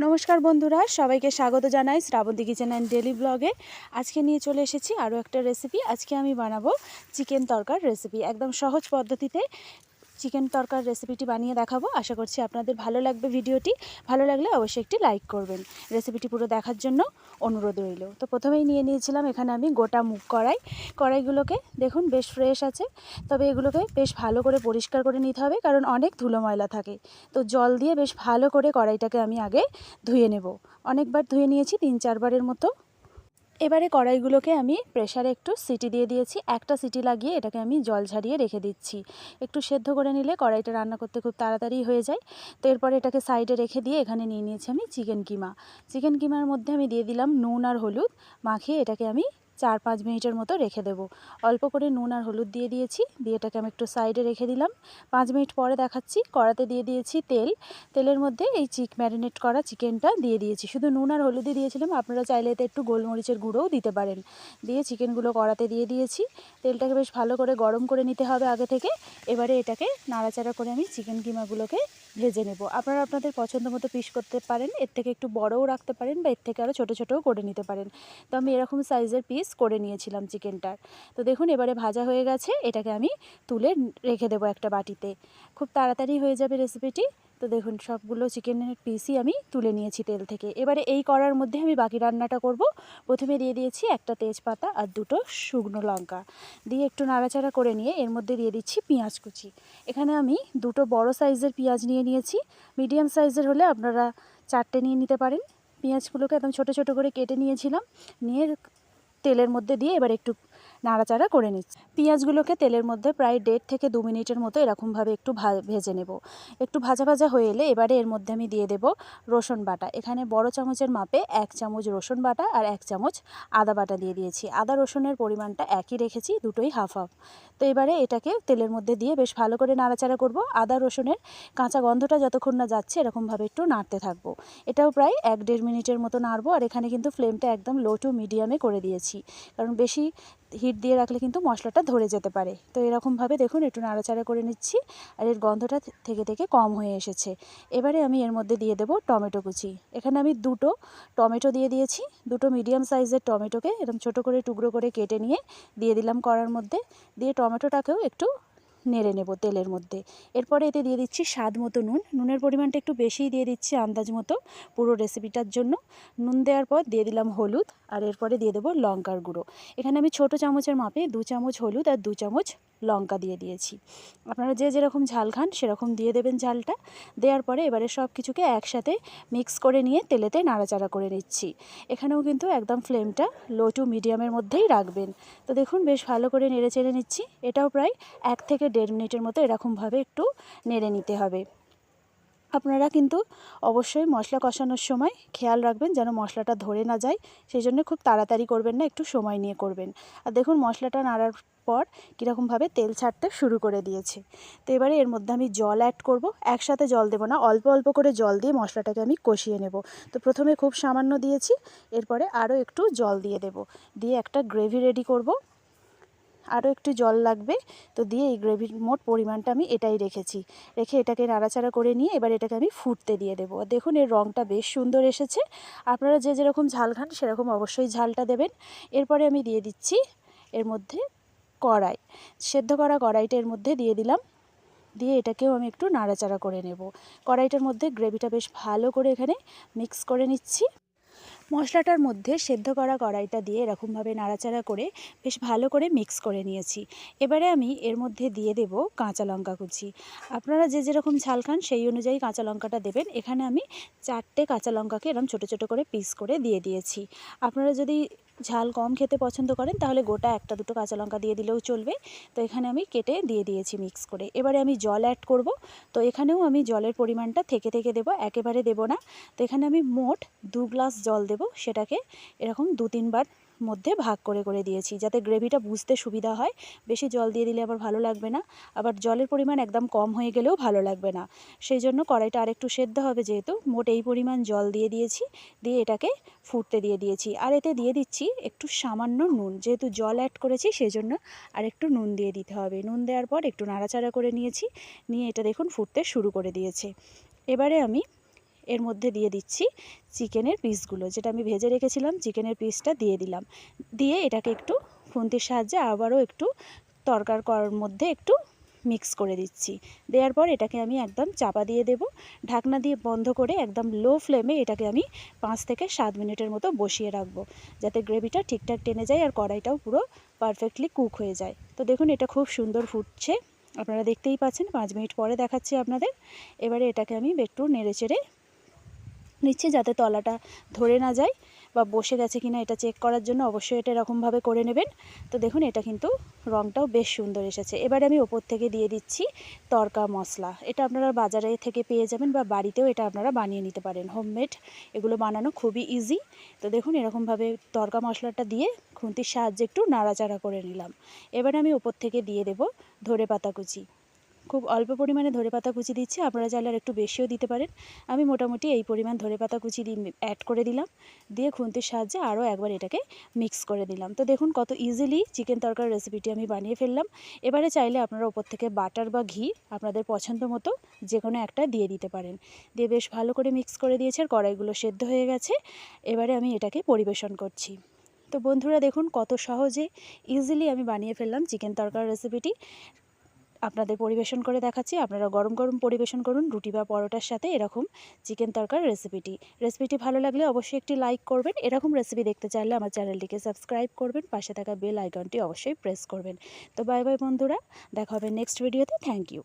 নমস্কার বন্ধুরা, সবাইকে স্বাগত জানাই শ্রাবন্তী কিচেন অ্যান্ড ডেলি ব্লগে আজকে নিয়ে চলে এসেছি আরও একটা রেসিপি আজকে আমি বানাবো চিকেন তরকার রেসিপি একদম সহজ পদ্ধতিতে চিকেন তরকার রেসিপিটি বানিয়ে দেখাবো। আশা করছি আপনাদের ভালো লাগবে ভিডিওটি। ভালো লাগলে অবশ্যই একটি লাইক করবেন। রেসিপিটি পুরো দেখার জন্য অনুরোধ রইল। তো প্রথমেই নিয়ে নিয়েছিলাম এখানে আমি গোটা মুখ কড়াই। কড়াইগুলোকে দেখুন বেশ ফ্রেশ আছে। তবে এগুলোকে বেশ ভালো করে পরিষ্কার করে নিতে হবে, কারণ অনেক ধুলো ময়লা থাকে। তো জল দিয়ে বেশ ভালো করে কড়াইটাকে আমি আগে ধুয়ে নেব। অনেকবার ধুয়ে নিয়েছি তিন চারবারের মতো। এবারে কড়াইগুলোকে আমি প্রেশারে একটু সিটি দিয়ে দিয়েছি। একটা সিটি লাগিয়ে এটাকে আমি জল ঝারিয়ে রেখে দিচ্ছি। একটু সেদ্ধ করে নিলে কড়াইটা রান্না করতে খুব তাড়াতাড়ি হয়ে যায়। তো এরপরে এটাকে সাইডে রেখে দিয়ে এখানে নিয়ে নিয়েছি আমি চিকেন কিমা। চিকেন কিমার মধ্যে আমি দিয়ে দিলাম নুন আর হলুদ। মাখিয়ে এটাকে আমি চার পাঁচ মিনিটের মতো রেখে দেবো। অল্প করে নুন আর হলুদ দিয়ে দিয়েছি, দিয়ে এটাকে আমি একটু সাইডে রেখে দিলাম। পাঁচ মিনিট পরে দেখাচ্ছি, কড়াতে দিয়ে দিয়েছি তেল। তেলের মধ্যে এই চিক ম্যারিনেট করা চিকেনটা দিয়ে দিয়েছি। শুধু নুন আর হলুদই দিয়েছিলাম, আপনারা চাইলে এতে একটু গোলমরিচের গুঁড়োও দিতে পারেন। দিয়ে চিকেনগুলো কড়াতে দিয়ে দিয়েছি। তেলটাকে বেশ ভালো করে গরম করে নিতে হবে আগে থেকে। এবারে এটাকে নাড়াচাড়া করে আমি চিকেন কিমাগুলোকে ভেজে নেব। আপনারা আপনাদের পছন্দ মতো পিস করতে পারেন, এর থেকে একটু বড়ও রাখতে পারেন বা এর থেকে আরও ছোটো ছোটোও করে নিতে পারেন। তো আমি এরকম সাইজের পিস করে নিয়েছিলাম চিকেনটার তো দেখুন, এবারে ভাজা হয়ে গেছে, এটাকে আমি তুলে রেখে দেবো একটা বাটিতে। খুব তাড়াতাড়ি হয়ে যাবে রেসিপিটি তো দেখুন, সবগুলো চিকেনের পিসই আমি তুলে নিয়েছি তেল থেকে। এবারে এই করার মধ্যে আমি বাকি রান্নাটা করব। প্রথমে দিয়ে দিয়েছি একটা তেজপাতা আর দুটো শুকনো লঙ্কা। দিয়ে একটু নাড়াচাড়া করে নিয়ে এর মধ্যে দিয়ে দিচ্ছি পেঁয়াজ কুচি। এখানে আমি দুটো বড় সাইজের পেঁয়াজ নিয়ে নিয়েছি। মিডিয়াম সাইজের হলে আপনারা চারটে নিয়ে নিতে পারেন। পেঁয়াজগুলোকে একদম ছোটো ছোটো করে কেটে নিয়েছিলাম। নিয়ে তেলের মধ্যে দিয়ে এবার একটু নাড়াচাড়া করে নিচ্ছি। পেঁয়াজগুলোকে তেলের মধ্যে প্রায় দেড় থেকে দু মিনিটের মতো এরকমভাবে একটু ভেজে নেব। একটু ভাজা ভাজা হয়ে এলে এবারে এর মধ্যে আমি দিয়ে দেব রসুন বাটা। এখানে বড় চামচের মাপে এক চামচ রসুন বাটা আর এক চামচ আদা বাটা দিয়ে দিয়েছি। আদা রসুনের পরিমাণটা একই রেখেছি, দুটোই হাফ হাফ তো এবারে এটাকে তেলের মধ্যে দিয়ে বেশ ভালো করে নাড়াচাড়া করব। আদা রসুনের কাঁচা গন্ধটা যতক্ষণ না যাচ্ছে এরকমভাবে একটু নাড়তে থাকব। এটাও প্রায় এক দেড় মিনিটের মতো নাড়বো আর এখানে কিন্তু ফ্লেমটা একদম লো টু মিডিয়ামে করে দিয়েছি। কারণ বেশি হিট দিয়ে রাখলে কিন্তু মশলাটা ধরে যেতে পারে। তো এরকমভাবে দেখুন, একটু নাড়াচাড়া করে নিচ্ছি আর এর গন্ধটা থেকে থেকে কম হয়ে এসেছে। এবারে আমি এর মধ্যে দিয়ে দেব টমেটো কুচি। এখানে আমি দুটো টমেটো দিয়ে দিয়েছি, দুটো মিডিয়াম সাইজের টমেটোকে এরকম ছোট করে টুকরো করে কেটে নিয়ে দিয়ে দিলাম কড়ার মধ্যে। দিয়ে টমেটোটাকেও একটু নেড়ে নেব তেলের মধ্যে। এরপরে এতে দিয়ে দিচ্ছি স্বাদ মতো নুন। নুনের পরিমাণটা একটু বেশিই দিয়ে দিচ্ছি আন্দাজ মতো পুরো রেসিপিটার জন্য। নুন দেওয়ার পর দিয়ে দিলাম হলুদ আর এরপরে দিয়ে দেবো লঙ্কার গুঁড়ো। এখানে আমি ছোটো চামচের মাপে দু চামচ হলুদ আর দু চামচ লঙ্কা দিয়ে দিয়েছি। আপনারা যে যেরকম ঝাল খান, সেরকম দিয়ে দেবেন ঝালটা। দেওয়ার পরে এবারে সব কিছুকে একসাথে মিক্স করে নিয়ে তেলেতে নাড়াচাড়া করে নিচ্ছি। এখানেও কিন্তু একদম ফ্লেমটা লো টু মিডিয়ামের মধ্যেই রাখবেন। তো দেখুন, বেশ ভালো করে নেড়ে চেড়ে নিচ্ছি। এটাও প্রায় এক থেকে দেড় মিনিটের মতো এরকমভাবে একটু নেড়ে নিতে হবে। আপনারা কিন্তু অবশ্যই মশলা কষানোর সময় খেয়াল রাখবেন যেন মশলাটা ধরে না যায়। সেই জন্য খুব তাড়াতাড়ি করবেন না, একটু সময় নিয়ে করবেন। আর দেখুন, মশলাটা নাড়ার পর কীরকমভাবে তেল ছাড়তে শুরু করে দিয়েছে। তো এবারে এর মধ্যে আমি জল অ্যাড করব। একসাথে জল দেবো না, অল্প অল্প করে জল দিয়ে মশলাটাকে আমি কষিয়ে নেব। তো প্রথমে খুব সামান্য দিয়েছি, এরপরে আরও একটু জল দিয়ে দেব। দিয়ে একটা গ্রেভি রেডি করব। আরও একটু জল লাগবে, তো দিয়ে এই গ্রেভির মোট পরিমাণটা আমি এটাই রেখেছি। রেখে এটাকে নাড়াচাড়া করে নিয়ে এবার এটাকে আমি ফুটতে দিয়ে দেবো। দেখুন এর রঙটা বেশ সুন্দর এসেছে। আপনারা যে যেরকম ঝাল খান সেরকম অবশ্যই ঝালটা দেবেন। এরপরে আমি দিয়ে দিচ্ছি এর মধ্যে কড়াই। সেদ্ধ করা কড়াইটা এর মধ্যে দিয়ে দিলাম। দিয়ে এটাকেও আমি একটু নাড়াচাড়া করে নেব। কড়াইটার মধ্যে গ্রেভিটা বেশ ভালো করে এখানে মিক্স করে নিচ্ছি। মশলাটার মধ্যে সেদ্ধ করা কড়াইটা দিয়ে এরকমভাবে নাড়াচাড়া করে বেশ ভালো করে মিক্স করে নিয়েছি। এবারে আমি এর মধ্যে দিয়ে দেব কাঁচা লঙ্কা কুচি। আপনারা যে যেরকম ঝাল খান সেই অনুযায়ী কাঁচা লঙ্কাটা দেবেন। এখানে আমি চারটে কাঁচা লঙ্কাকে এরকম ছোটো ছোটো করে পিস করে দিয়ে দিয়েছি। আপনারা যদি ঝাল কম খেতে পছন্দ করেন, তাহলে গোটা একটা দুটো কাঁচা লঙ্কা দিয়ে দিলেও চলবে। তো এখানে আমি কেটে দিয়ে দিয়েছি মিক্স করে। এবারে আমি জল অ্যাড করব। তো এখানেও আমি জলের পরিমাণটা থেকে থেকে দেব, একেবারে দেব না। তো এখানে আমি মোট দু গ্লাস জল দেব সেটাকে। এরকম দু তিনবার মধ্যে ভাগ করে করে দিয়েছি যাতে গ্রেভিটা বুঝতে সুবিধা হয়। বেশি জল দিয়ে দিলে আবার ভালো লাগবে না। আবার জলের পরিমাণ একদম কম হয়ে গেলেও ভালো লাগবে না। সেই জন্য কড়াইটা আরেকটু সেদ্ধ হবে যেহেতু, মোট এই পরিমাণ জল দিয়ে দিয়েছি, দিয়ে এটাকে ফুটতে দিয়ে দিয়েছি। আর এতে দিয়ে দিচ্ছি একটু সামান্য নুন। যেহেতু জল অ্যাড করেছি সেই জন্য আর একটু নুন দিয়ে দিতে হবে। নুন দেওয়ার পর একটু নাড়াচাড়া করে নিয়েছি, নিয়ে এটা দেখুন ফুটতে শুরু করে দিয়েছে। এবারে আমি এর মধ্যে দিয়ে দিচ্ছি চিকেনের পিসগুলো। যেটা আমি ভেজে রেখেছিলাম, চিকেনের পিসটা দিয়ে দিলাম। দিয়ে এটাকে একটু খুন্তির সাহায্যে আবারও একটু তরকার করার মধ্যে একটু মিক্স করে দিচ্ছি। দেওয়ার পর এটাকে আমি একদম চাপা দিয়ে দেব। ঢাকনা দিয়ে বন্ধ করে একদম লো ফ্লেমে এটাকে আমি পাঁচ থেকে সাত মিনিটের মতো বসিয়ে রাখব, যাতে গ্রেভিটা ঠিকঠাক টেনে যায় আর কড়াইটাও পুরো পারফেক্টলি কুক হয়ে যায়। তো দেখুন, এটা খুব সুন্দর ফুটছে। আপনারা দেখতেই পাচ্ছেন, পাঁচ মিনিট পরে দেখাচ্ছি আপনাদের। এবারে এটাকে আমি একটু নেড়ে চেড়ে নিচ্ছি যাতে তলাটা ধরে না যায় বা বসে গেছে কিনা এটা চেক করার জন্য অবশ্যই এটা এরকমভাবে করে নেবেন। তো দেখুন, এটা কিন্তু রঙটাও বেশ সুন্দর এসেছে। এবারে আমি ওপর থেকে দিয়ে দিচ্ছি তরকা মশলা এটা আপনারা বাজারে থেকে পেয়ে যাবেন বা বাড়িতেও এটা আপনারা বানিয়ে নিতে পারেন। হোমমেড এগুলো বানানো খুবই ইজি তো দেখুন, এরকমভাবে তরকা মশলাটা দিয়ে খুন্তির সাহায্যে একটু নাড়াচাড়া করে নিলাম। এবারে আমি ওপর থেকে দিয়ে দেব ধরে পাতা কুচি। খুব অল্প পরিমাণে ধরে পাতা কুচি দিচ্ছি, আপনারা চাইলে আর একটু বেশিও দিতে পারেন। আমি মোটামুটি এই পরিমাণ ধরে পাতা কুচি অ্যাড করে দিলাম, দিয়ে খুন্তির সাহায্যে আরও একবার এটাকে মিক্স করে দিলাম তো দেখুন কত ইজিলি চিকেন তরকার রেসিপিটি আমি বানিয়ে ফেললাম। এবারে চাইলে আপনারা ওপর থেকে বাটার বা ঘি আপনাদের পছন্দ মতো যে কোনো একটা দিয়ে দিতে পারেন। দিয়ে বেশ ভালো করে মিক্স করে দিয়েছে আর কড়াইগুলো সেদ্ধ হয়ে গেছে। এবারে আমি এটাকে পরিবেশন করছি। তো বন্ধুরা দেখুন কত সহজে ইজিলি আমি বানিয়ে ফেললাম চিকেন তরকার রেসিপিটি আপনাদের পরিবেশন করে দেখাচ্ছি। আপনারা গরম গরম পরিবেশন করুন, রুটি বা পরোটার সাথে এরকম চিকেন তরকার রেসিপিটি রেসিপিটি ভালো লাগলে অবশ্যই একটি লাইক করবেন, এরকম রেসিপি দেখতে চাইলে আমার চ্যানেলটিকে সাবস্ক্রাইব করবেন, পাশে থাকা বেল আইকনটি অবশ্যই প্রেস করবেন। তো বাই বাই বন্ধুরা, দেখা হবে নেক্সট ভিডিওতে থ্যাংক ইউ